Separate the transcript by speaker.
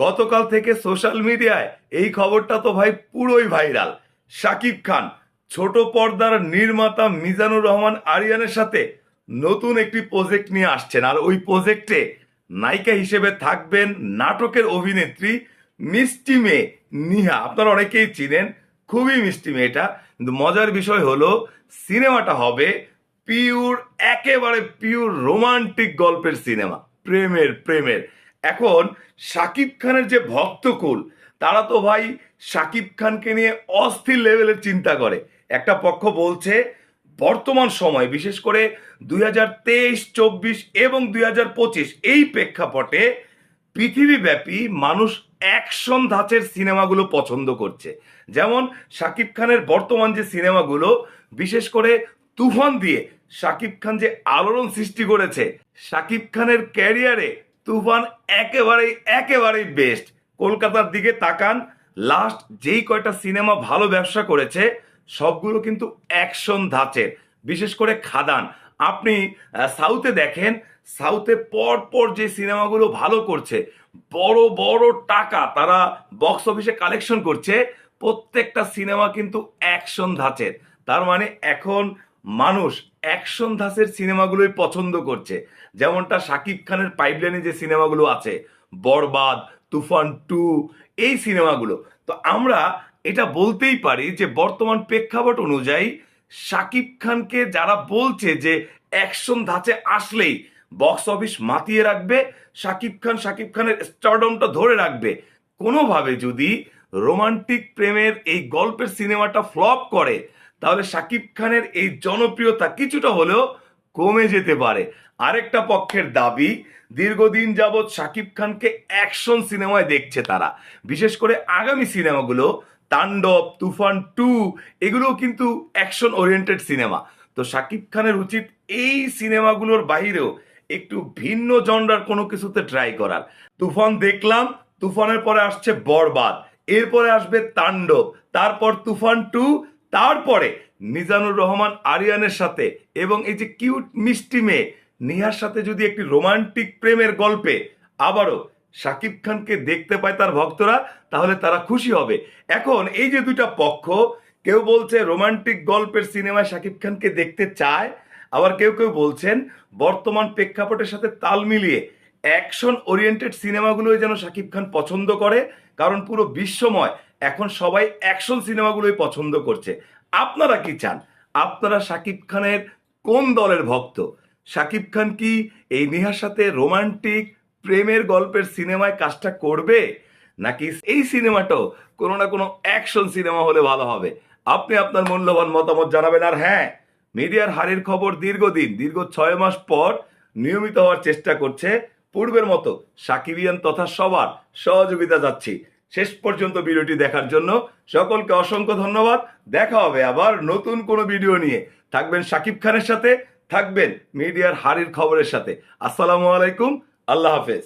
Speaker 1: গতকাল থেকে সোশ্যাল মিডিয়ায় এই খবরটা তো ভাই পুরোই ভাইরাল। শাকিব খান, ছোট পর্দার নির্মাতা মিজানুর রহমান আরিয়ানের সাথে নতুন একটি প্রজেক্ট নিয়ে আসছেন। আর ওই প্রজেক্টে নায়িকা হিসেবে থাকবেন নাটকের অভিনেত্রী মিষ্টি মেয়ে নিহা। আপনারা অনেকেই চিনেন, খুবই মিষ্টি মেয়েটা। কিন্তু মজার বিষয় হলো, সিনেমাটা হবে পিওর, একেবারে পিওর রোমান্টিক গল্পের সিনেমা। প্রেমের প্রেমের। এখন শাকিব খানের যে ভক্তকুল, তারা তো ভাই শাকিব খানকে নিয়ে অস্থির লেভেলের চিন্তা করে। একটা পক্ষ বলছে, বর্তমান সময়, বিশেষ করে দুই হাজার তেইশ, চব্বিশ এবং দুই হাজার পঁচিশ, এই প্রেক্ষাপটে পৃথিবীব্যাপী মানুষ অ্যাকশন ধাঁচের সিনেমাগুলো পছন্দ করছে। যেমন শাকিব খানের বর্তমান যে সিনেমাগুলো, বিশেষ করে তুফান দিয়ে শাকিব খান যে আলোড়ন সৃষ্টি করেছে শাকিব খানের ক্যারিয়ারে তুফান একেবারেই একেবারেই বেস্ট কলকাতার দিকে তাকান লাস্ট যেই কয়টা সিনেমা ভালো ব্যবসা করেছে, সবগুলো কিন্তু অ্যাকশন ধাঁচের। বিশেষ করে খাদান। আপনি সাউথে দেখেন সাউথে পর পর যে সিনেমাগুলো ভালো করছে, বড় বড় টাকা তারা বক্স অফিসে কালেকশন করছে, প্রত্যেকটা সিনেমা কিন্তু অ্যাকশন ধাঁচের। তার মানে এখন মানুষ অ্যাকশন ধাঁচের সিনেমাগুলোই পছন্দ করছে। যেমনটা শাকিব খানের পাইপলাইনে যে সিনেমাগুলো আছে, বরবাদ, তুফান টু এই সিনেমাগুলো। তো আমরা এটা বলতেই পারি যে বর্তমান প্রেক্ষাপট অনুযায়ী শাকিব খানকে যারা বলছে যে অ্যাকশন ধাঁচে আসলেই বক্স অফিস মাতিয়ে রাখবে শাকিব খান শাকিব খানের স্টারডমটা ধরে রাখবে। কোনোভাবে যদি রোমান্টিক প্রেমের এই গল্পের সিনেমাটা ফ্লপ করে তাহলে শাকিব খানের এই জনপ্রিয়তা কিছুটা হলেও কমে যেতে পারে। আরেকটা পক্ষের দাবি, দীর্ঘদিন যাবৎ শাকিব খানকে অ্যাকশন সিনেমায় দেখছে তারা। বিশেষ করে আগামী সিনেমাগুলো, তাণ্ডব, তুফান টু, এগুলোও কিন্তু অ্যাকশন ওরিয়েন্টেড সিনেমা। তো শাকিব খানের উচিত এই সিনেমাগুলোর বাইরেও একটু ভিন্ন জনরার কোনো কিছুতে ট্রাই করার। তুফান দেখলাম, তুফানের পরে আসছে বরবাদ, এরপরে আসবে তাণ্ডব, তারপর তুফান টু তারপরে মিজানুর রহমান আরিয়ানের সাথে এবং এই যে কিউট মিষ্টি মেয়ে নিহার সাথে যদি একটি রোমান্টিক প্রেমের গল্পে আবারও শাকিব খানকে দেখতে পায় তার ভক্তরা, তাহলে তারা খুশি হবে। এখন এই যে দুইটা পক্ষ, কেউ বলছে রোমান্টিক গল্পের সিনেমায় শাকিব খানকে দেখতে চায়, আবার কেউ কেউ বলছেন বর্তমান প্রেক্ষাপটের সাথে তাল মিলিয়ে অ্যাকশন ওরিয়েন্টেড সিনেমাগুলোই যেন শাকিব খান পছন্দ করে, কারণ পুরো বিশ্বময় এখন সবাই অ্যাকশন সিনেমাগুলোই পছন্দ করছে। আপনারা কি চান? আপনারা শাকিব খানের কোন দলের ভক্ত? শাকিব খান কি এই নেহার সাথে রোমান্টিক প্রেমের গল্পের সিনেমায় কাজটা করবে? নাকি এই সিনেমাটাও কোনো না কোনো অ্যাকশন সিনেমা হলে ভালো হবে? আপনি আপনার মূল্যবান মতামত জানাবেন আর হ্যাঁ মিডিয়ার হারের খবর দীর্ঘদিন, দীর্ঘ ছয় মাস পর নিয়মিত হওয়ার চেষ্টা করছে। পূর্বের মতো সাকিবিয়ান তথা সবার সহযোগিতা যাচ্ছি। শেষ পর্যন্ত ভিডিওটি দেখার জন্য সকলকে অসংখ্য ধন্যবাদ। দেখা হবে আবার নতুন কোনো ভিডিও নিয়ে। থাকবেন সাকিব খানের সাথে, থাকবেন মিডিয়ার হারির খবরের সাথে। আসসালামু আলাইকুম, আল্লাহ হাফেজ।